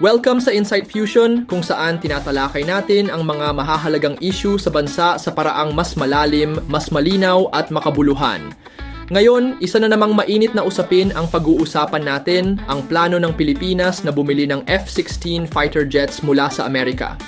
Welcome sa Insight Fusion kung saan tinatalakay natin ang mga mahahalagang issue sa bansa sa paraang mas malalim, mas malinaw at makabuluhan. Ngayon, isa na namang mainit na usapin ang pag-uusapan natin, ang plano ng Pilipinas na bumili ng F-16 fighter jets mula sa Amerika.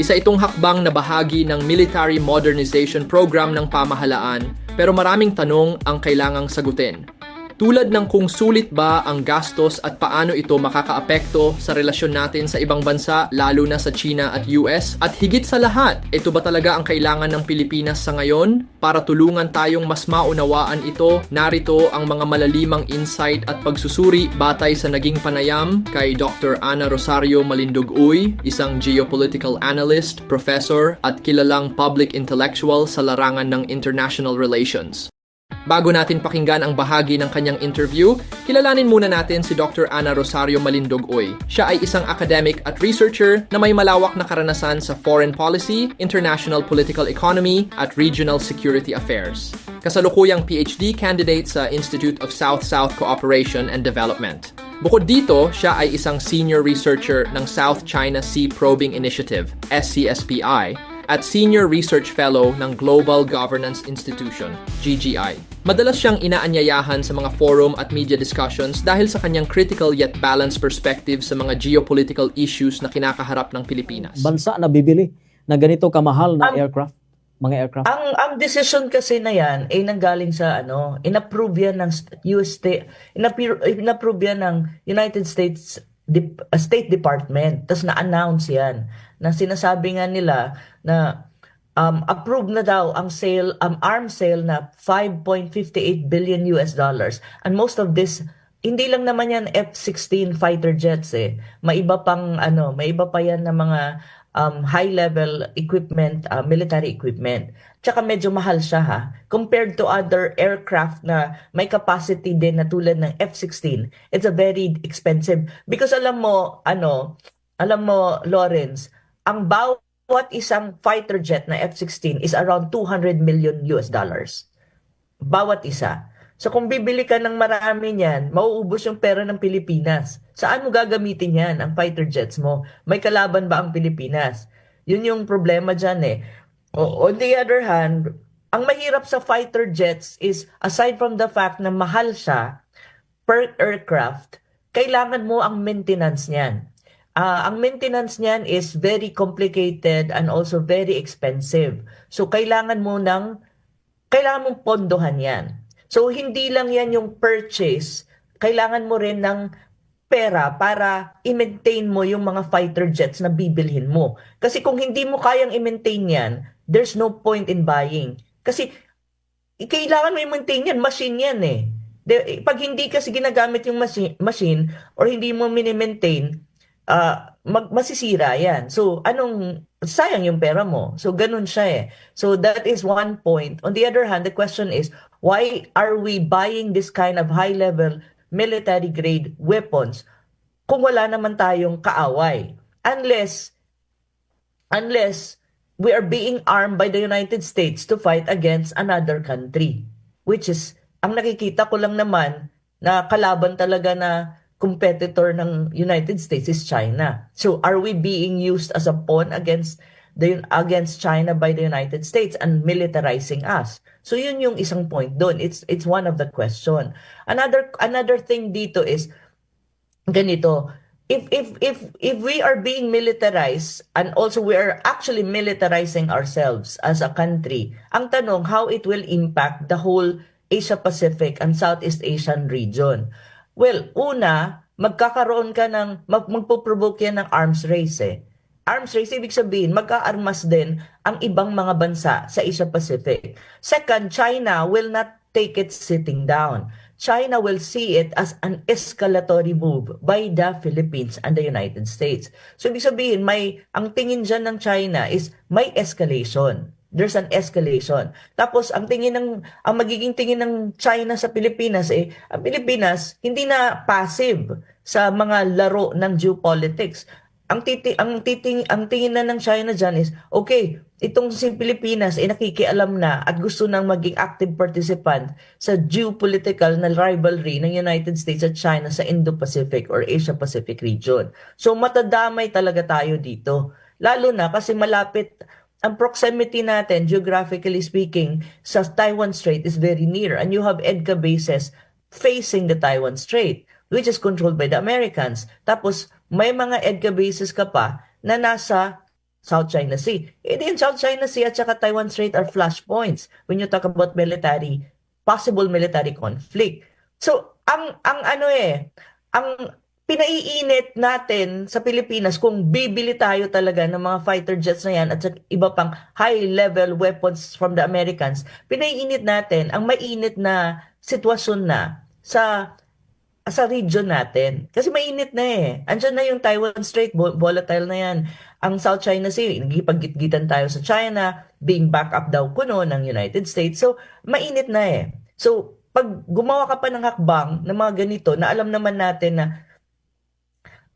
Isa itong hakbang na bahagi ng military modernization program ng pamahalaan pero maraming tanong ang kailangang sagutin. Tulad ng kung sulit ba ang gastos at paano ito makakaapekto sa relasyon natin sa ibang bansa lalo na sa China at US at higit sa lahat, ito ba talaga ang kailangan ng Pilipinas sa ngayon? Para tulungan tayong mas maunawaan ito, narito ang mga malalimang insight at pagsusuri batay sa naging panayam kay Dr. Ana Rosario Malindog Uy, isang geopolitical analyst, professor at kilalang public intellectual sa larangan ng international relations. Bago natin pakinggan ang bahagi ng kanyang interview, kilalanin muna natin si Dr. Ana Rosario Malindog Uy. Siya ay isang academic at researcher na may malawak na karanasan sa foreign policy, international political economy, at regional security affairs. Kasalukuyang PhD candidate sa Institute of South-South Cooperation and Development. Bukod dito, siya ay isang senior researcher ng South China Sea Probing Initiative, SCSPI, at Senior Research Fellow ng Global Governance Institution, GGI. Madalas siyang inaanyayahan sa mga forum at media discussions dahil sa kanyang critical yet balanced perspective sa mga geopolitical issues na kinakaharap ng Pilipinas. bansa na bibili na ganito kamahal na Ang- aircraft, mga aircraft. Ang ang decision kasi na yan ay nanggaling sa ano, inapprove yan ng US state, inapprove yan ng United States Dep- State Department. Tapos na-announce yan na sinasabi nga nila na um, approved na daw ang sale, um, arms sale na 5.58 billion US dollars. And most of this hindi lang naman yan F-16 fighter jets eh. May iba pang ano, may iba pa yan na mga um, high level equipment, uh, military equipment. Tsaka medyo mahal siya ha. Compared to other aircraft na may capacity din na tulad ng F-16, it's a very expensive. Because alam mo, ano, alam mo, Lawrence, ang bawat isang fighter jet na F-16 is around 200 million US dollars. Bawat isa. So kung bibili ka ng marami niyan, mauubos yung pera ng Pilipinas. Saan mo gagamitin yan, ang fighter jets mo? May kalaban ba ang Pilipinas? Yun yung problema dyan eh. O, on the other hand, ang mahirap sa fighter jets is, aside from the fact na mahal siya per aircraft, kailangan mo ang maintenance niyan. Ah, ang maintenance niyan is very complicated and also very expensive. So kailangan mo ng kailangan mong pondohan yan. So, hindi lang yan yung purchase. Kailangan mo rin ng pera para i-maintain mo yung mga fighter jets na bibilhin mo. Kasi kung hindi mo kayang i-maintain yan, there's no point in buying. Kasi kailangan mo i-maintain yan, machine yan eh. De, pag hindi kasi ginagamit yung machine, machine or hindi mo mini-maintain, ah, mag, masisira yan. So, anong, sayang yung pera mo. So, ganun siya eh. So, that is one point. On the other hand, the question is, why are we buying this kind of high-level military grade weapons kung wala naman tayong kaaway? Unless, unless we are being armed by the United States to fight against another country. Which is, ang nakikita ko lang naman na kalaban talaga na competitor ng United States is China. So are we being used as a pawn against the against China by the United States and militarizing us? So yun yung isang point doon. It's it's one of the question. Another another thing dito is ganito. If if if if we are being militarized and also we are actually militarizing ourselves as a country, ang tanong how it will impact the whole Asia Pacific and Southeast Asian region. Well, una, magkakaroon ka ng, mag, magpo-provoke yan ng arms race eh. Arms race, ibig sabihin, magka-armas din ang ibang mga bansa sa Asia Pacific. Second, China will not take it sitting down. China will see it as an escalatory move by the Philippines and the United States. So, ibig sabihin, may, ang tingin dyan ng China is may escalation. There's an escalation. Tapos, ang tingin ng, ang magiging tingin ng China sa Pilipinas eh, ang Pilipinas hindi na passive sa mga laro ng geopolitics. ang titi ang titing ang tingin na ng China diyan is okay itong si Pilipinas ay nakikialam na at gusto nang maging active participant sa geopolitical na rivalry ng United States at China sa Indo-Pacific or Asia-Pacific region. So matadamay talaga tayo dito. Lalo na kasi malapit ang proximity natin, geographically speaking, sa Taiwan Strait is very near and you have EDCA bases facing the Taiwan Strait which is controlled by the Americans. Tapos may mga EDCA bases ka pa na nasa South China Sea. Eh din South China Sea at saka Taiwan Strait are flashpoints when you talk about military, possible military conflict. So, ang ang ano eh, ang pinaiinit natin sa Pilipinas kung bibili tayo talaga ng mga fighter jets na yan at sa iba pang high-level weapons from the Americans, pinaiinit natin ang mainit na sitwasyon na sa sa region natin. Kasi mainit na eh. Andiyan na yung Taiwan Strait, vo- volatile na yan. Ang South China Sea, nagipagitgitan tayo sa China, being back up daw kuno ng United States. So, mainit na eh. So, pag gumawa ka pa ng hakbang ng mga ganito, na alam naman natin na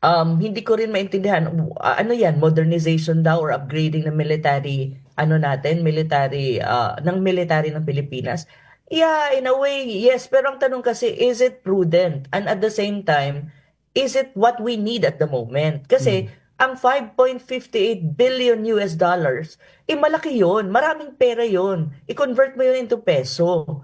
um, hindi ko rin maintindihan, uh, ano yan, modernization daw or upgrading ng military, ano natin, military, uh, ng military ng Pilipinas. Yeah, in a way, yes. Pero ang tanong kasi, is it prudent? And at the same time, is it what we need at the moment? Kasi, ang 5.58 billion US dollars, eh malaki yon Maraming pera yon I-convert mo yun into peso.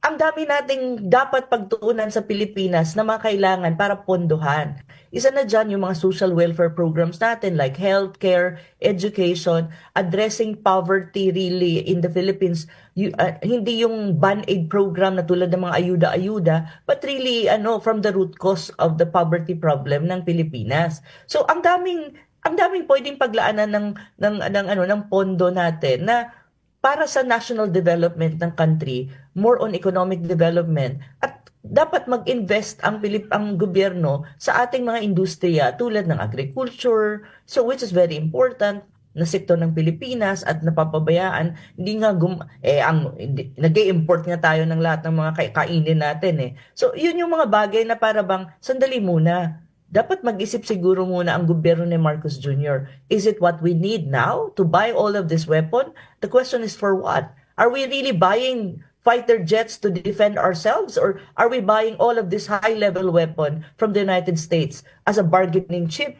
Ang dami nating dapat pagtuunan sa Pilipinas na mga kailangan para pondohan. Isa na dyan yung mga social welfare programs natin like healthcare, education, addressing poverty really in the Philippines. You, uh, hindi yung band-aid program na tulad ng mga ayuda-ayuda, but really ano from the root cause of the poverty problem ng Pilipinas. So ang daming ang daming pwedeng paglaanan ng ng ng ano ng pondo natin na para sa national development ng country, more on economic development at dapat mag-invest ang Pilip ang gobyerno sa ating mga industriya tulad ng agriculture, so which is very important na sektor ng Pilipinas at napapabayaan hindi nga gum eh ang nag-i-import nga tayo ng lahat ng mga kai- kainin natin eh. So yun yung mga bagay na para bang sandali muna. Dapat mag-isip siguro muna ang gobyerno ni Marcos Jr. Is it what we need now to buy all of this weapon? The question is for what? Are we really buying fighter jets to defend ourselves or are we buying all of this high-level weapon from the United States as a bargaining chip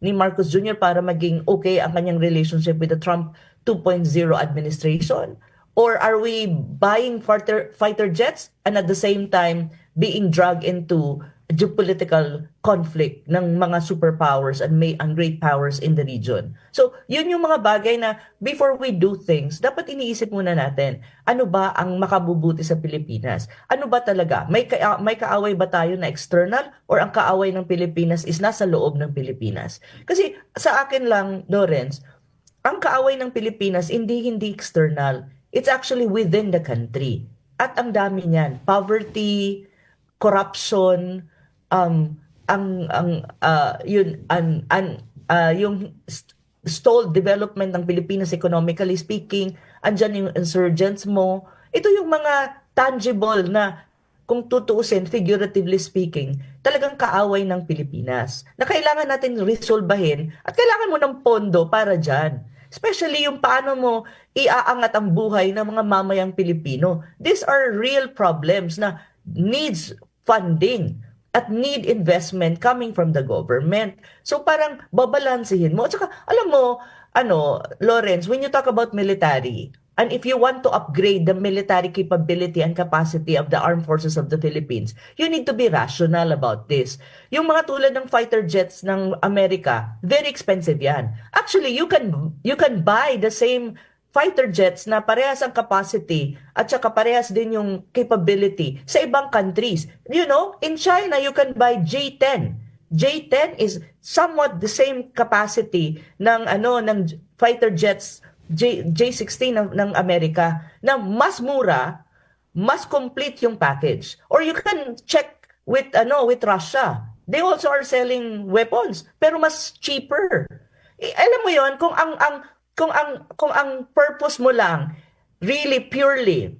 ni Marcos Jr. para maging okay ang kanyang relationship with the Trump 2.0 administration? Or are we buying fighter, fighter jets and at the same time being dragged into geopolitical conflict ng mga superpowers and may ang great powers in the region. So, yun yung mga bagay na before we do things, dapat iniisip muna natin, ano ba ang makabubuti sa Pilipinas? Ano ba talaga? May, ka- may kaaway ba tayo na external or ang kaaway ng Pilipinas is nasa loob ng Pilipinas? Kasi sa akin lang, Lawrence, ang kaaway ng Pilipinas hindi hindi external. It's actually within the country. At ang dami niyan. Poverty, corruption, um, ang ang ah, yun an an ah, yung st- stalled development ng Pilipinas economically speaking, andyan yung insurgents mo. Ito yung mga tangible na kung tutuusin, figuratively speaking, talagang kaaway ng Pilipinas na kailangan natin resolbahin at kailangan mo ng pondo para dyan. Especially yung paano mo iaangat ang buhay ng mga mamayang Pilipino. These are real problems na needs funding at need investment coming from the government. So parang babalansihin mo. At saka, alam mo, ano, Lawrence, when you talk about military, and if you want to upgrade the military capability and capacity of the armed forces of the Philippines, you need to be rational about this. Yung mga tulad ng fighter jets ng Amerika, very expensive yan. Actually, you can you can buy the same fighter jets na parehas ang capacity at saka parehas din yung capability sa ibang countries. You know, in China, you can buy J-10. J-10 is somewhat the same capacity ng ano ng fighter jets J, J-16 ng, ng Amerika na mas mura, mas complete yung package. Or you can check with ano with Russia. They also are selling weapons pero mas cheaper. Eh, alam mo 'yon kung ang ang kung ang kung ang purpose mo lang really purely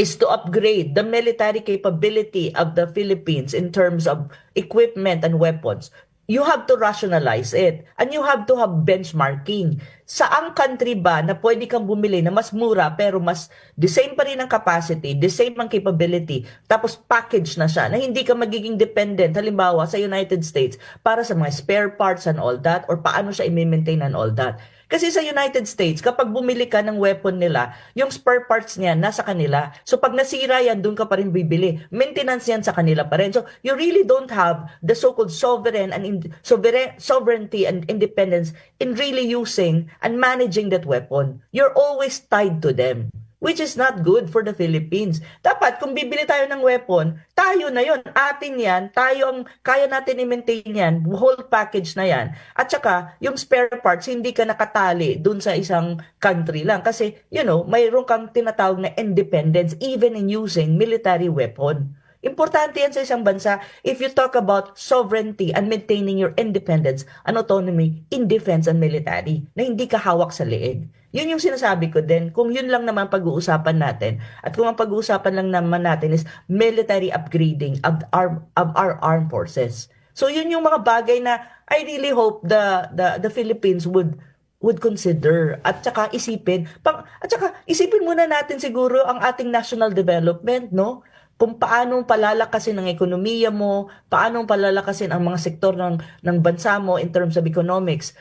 is to upgrade the military capability of the Philippines in terms of equipment and weapons. you have to rationalize it and you have to have benchmarking. Saang country ba na pwede kang bumili na mas mura pero mas the same pa rin ang capacity, the same ang capability, tapos package na siya na hindi ka magiging dependent halimbawa sa United States para sa mga spare parts and all that or paano siya i-maintain and all that. Kasi sa United States, kapag bumili ka ng weapon nila, yung spare parts niya nasa kanila. So pag nasira yan, doon ka pa rin bibili. Maintenance yan sa kanila pa rin. So you really don't have the so-called sovereign and in, sovereign, sovereignty and independence in really using and managing that weapon. You're always tied to them which is not good for the Philippines. Dapat, kung bibili tayo ng weapon, tayo na yon atin yan, tayo ang kaya natin i-maintain yan, whole package na yan. At saka, yung spare parts, hindi ka nakatali dun sa isang country lang. Kasi, you know, mayroon kang tinatawag na independence even in using military weapon. Importante yan sa isang bansa if you talk about sovereignty and maintaining your independence and autonomy in defense and military na hindi ka hawak sa leeg. Yun yung sinasabi ko din. Kung yun lang naman pag-uusapan natin at kung ang pag-uusapan lang naman natin is military upgrading of our, of our armed forces. So yun yung mga bagay na I really hope the the the Philippines would would consider at saka isipin pang at saka isipin muna natin siguro ang ating national development no kung paano palalakasin ang ekonomiya mo, paano palalakasin ang mga sektor ng ng bansa mo in terms of economics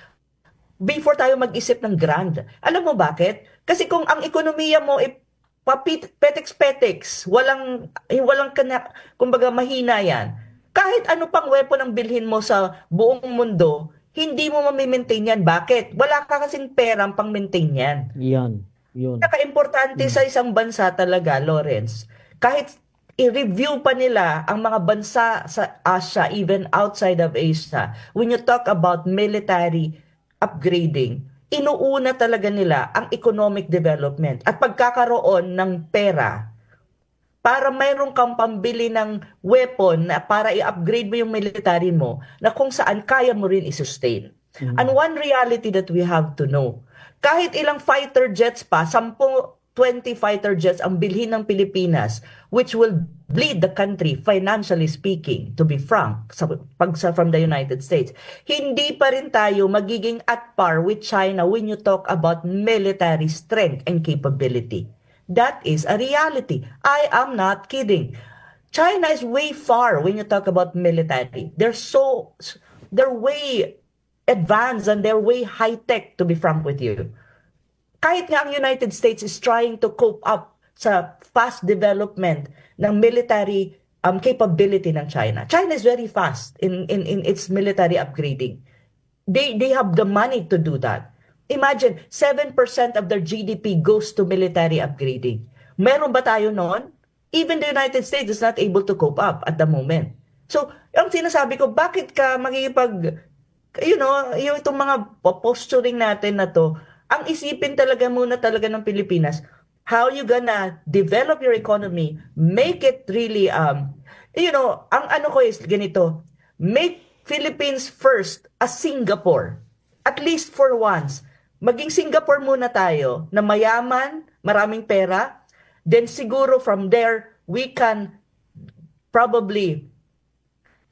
before tayo mag-isip ng grand. Alam mo bakit? Kasi kung ang ekonomiya mo ay petex-petex, walang, walang kana, kumbaga mahina yan, kahit ano pang weapon ang bilhin mo sa buong mundo, hindi mo ma-maintain yan. Bakit? Wala ka kasing perang pang maintain yan. Yan. Yun. Naka-importante sa isang bansa talaga, Lawrence. Kahit i-review pa nila ang mga bansa sa Asia, even outside of Asia, when you talk about military upgrading, inuuna talaga nila ang economic development at pagkakaroon ng pera para mayroon kang pambili ng weapon na para i-upgrade mo yung military mo na kung saan kaya mo rin i-sustain. And one reality that we have to know, kahit ilang fighter jets pa, 10, 20 fighter jets ang bilhin ng Pilipinas, which will bleed the country financially speaking, to be frank, sa, pag sa, from the United States, hindi pa rin tayo magiging at par with China when you talk about military strength and capability. That is a reality. I am not kidding. China is way far when you talk about military. They're so, they're way advanced and they're way high tech, to be frank with you. Kahit nga ang United States is trying to cope up sa fast development ng military um, capability ng China. China is very fast in, in, in its military upgrading. They, they have the money to do that. Imagine, 7% of their GDP goes to military upgrading. Meron ba tayo noon? Even the United States is not able to cope up at the moment. So, ang sinasabi ko, bakit ka magigipag, you know, yung itong mga posturing natin na to, ang isipin talaga muna talaga ng Pilipinas, how you gonna develop your economy, make it really, um, you know, ang ano ko is ganito, make Philippines first as Singapore. At least for once. Maging Singapore muna tayo na mayaman, maraming pera. Then siguro from there, we can probably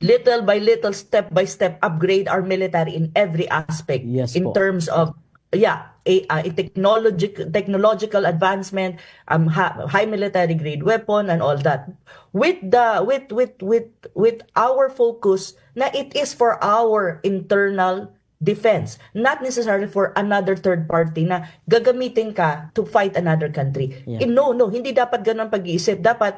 little by little, step by step, upgrade our military in every aspect. Yes in po. terms of, yeah, a, a technological technological advancement, um, ha- high military grade weapon and all that. With the with with with with our focus na it is for our internal defense, not necessarily for another third party na gagamitin ka to fight another country. Yeah. Eh, no, no, hindi dapat ganun pag-iisip. Dapat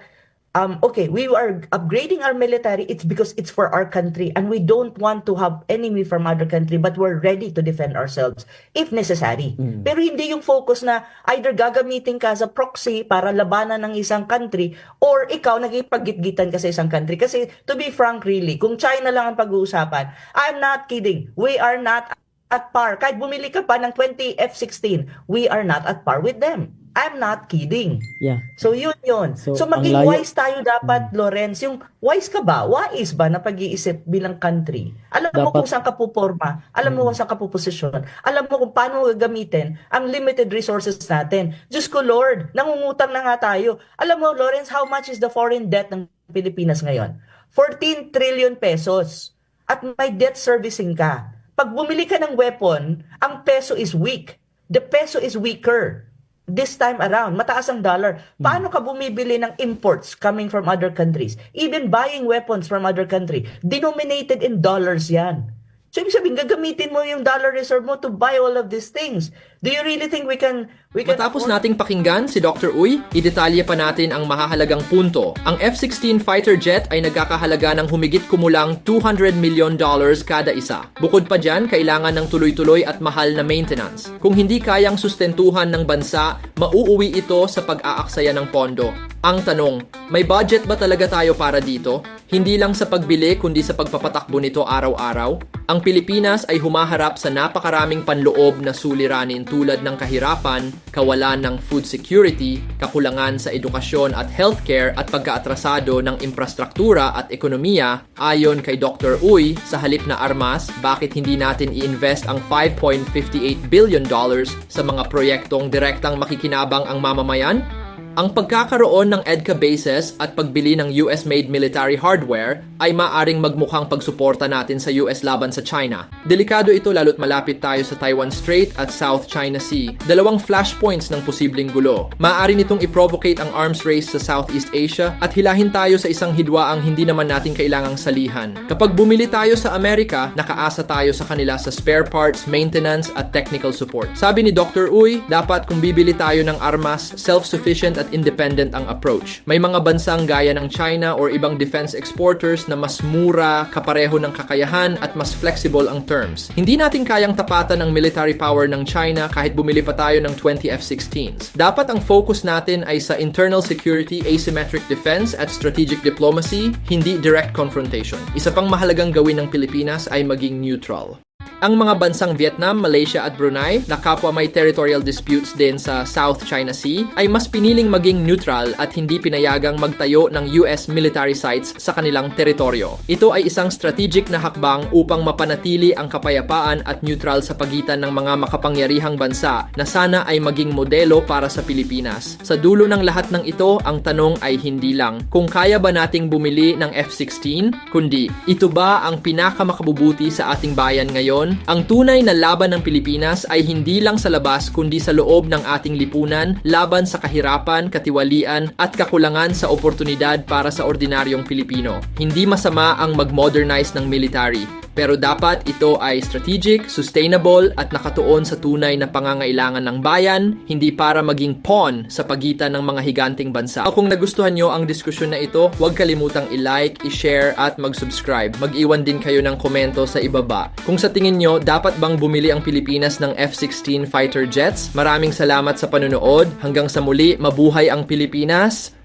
um, okay, we are upgrading our military, it's because it's for our country and we don't want to have enemy from other country but we're ready to defend ourselves if necessary. Pero hindi yung focus na either gagamitin ka sa proxy para labanan ng isang country or ikaw nagipagitgitan ka sa isang country. Kasi to be frank really, kung China lang ang pag-uusapan, I'm not kidding, we are not at par. Kahit bumili ka pa ng 20 F-16, we are not at par with them. I'm not kidding. Yeah. So yun yun. So, So, maging layo- wise tayo dapat, Lorenz. Yung wise ka ba? Wise ba na pag-iisip bilang country? Alam mo Dapat- kung saan ka puporma. Alam mo kung saan ka puposisyon. Alam mo kung paano mo gagamitin ang limited resources natin. Diyos ko, Lord, nangungutang na nga tayo. Alam mo, Lorenz, how much is the foreign debt ng Pilipinas ngayon? 14 trillion pesos. at may debt servicing ka. Pag bumili ka ng weapon, ang peso is weak. The peso is weaker this time around. Mataas ang dollar. Paano ka bumibili ng imports coming from other countries? Even buying weapons from other country, denominated in dollars yan. So, ibig sabihin, gagamitin mo yung dollar reserve mo to buy all of these things. Do you really think we can... We can Matapos afford- nating pakinggan si Dr. Uy, idetalye pa natin ang mahahalagang punto. Ang F-16 fighter jet ay nagkakahalaga ng humigit kumulang 200 million dollars kada isa. Bukod pa dyan, kailangan ng tuloy-tuloy at mahal na maintenance. Kung hindi kayang sustentuhan ng bansa, mauuwi ito sa pag-aaksaya ng pondo. Ang tanong, may budget ba talaga tayo para dito? Hindi lang sa pagbili kundi sa pagpapatakbo nito araw-araw? Ang Pilipinas ay humaharap sa napakaraming panloob na suliranin tulad ng kahirapan, kawalan ng food security, kakulangan sa edukasyon at healthcare at pagkaatrasado ng infrastruktura at ekonomiya. Ayon kay Dr. Uy, sa halip na armas, bakit hindi natin i-invest ang 5.58 billion dollars sa mga proyektong direktang makikinabang ang mamamayan? Ang pagkakaroon ng EDCA bases at pagbili ng US-made military hardware ay maaring magmukhang pagsuporta natin sa US laban sa China. Delikado ito lalo't malapit tayo sa Taiwan Strait at South China Sea, dalawang flashpoints ng posibleng gulo. Maaari nitong i-provocate ang arms race sa Southeast Asia at hilahin tayo sa isang hidwaang hindi naman natin kailangang salihan. Kapag bumili tayo sa Amerika, nakaasa tayo sa kanila sa spare parts, maintenance at technical support. Sabi ni Dr. Uy, dapat kung bibili tayo ng armas, self-sufficient at independent ang approach. May mga bansang gaya ng China or ibang defense exporters na mas mura, kapareho ng kakayahan at mas flexible ang terms. Hindi natin kayang tapatan ang military power ng China kahit bumili pa tayo ng 20 F-16s. Dapat ang focus natin ay sa internal security, asymmetric defense at strategic diplomacy, hindi direct confrontation. Isa pang mahalagang gawin ng Pilipinas ay maging neutral. Ang mga bansang Vietnam, Malaysia at Brunei na kapwa may territorial disputes din sa South China Sea ay mas piniling maging neutral at hindi pinayagang magtayo ng US military sites sa kanilang teritoryo. Ito ay isang strategic na hakbang upang mapanatili ang kapayapaan at neutral sa pagitan ng mga makapangyarihang bansa na sana ay maging modelo para sa Pilipinas. Sa dulo ng lahat ng ito, ang tanong ay hindi lang kung kaya ba nating bumili ng F-16, kundi ito ba ang pinakamakabubuti sa ating bayan ngayon? Ang tunay na laban ng Pilipinas ay hindi lang sa labas kundi sa loob ng ating lipunan, laban sa kahirapan, katiwalian at kakulangan sa oportunidad para sa ordinaryong Pilipino. Hindi masama ang mag-modernize ng military, pero dapat ito ay strategic, sustainable at nakatuon sa tunay na pangangailangan ng bayan, hindi para maging pawn sa pagitan ng mga higanting bansa. Kung nagustuhan nyo ang diskusyon na ito, huwag kalimutang i-like, i-share at mag-subscribe. Mag-iwan din kayo ng komento sa ibaba. Kung sa tingin nyo, dapat bang bumili ang Pilipinas ng F-16 fighter jets? Maraming salamat sa panonood. Hanggang sa muli, mabuhay ang Pilipinas.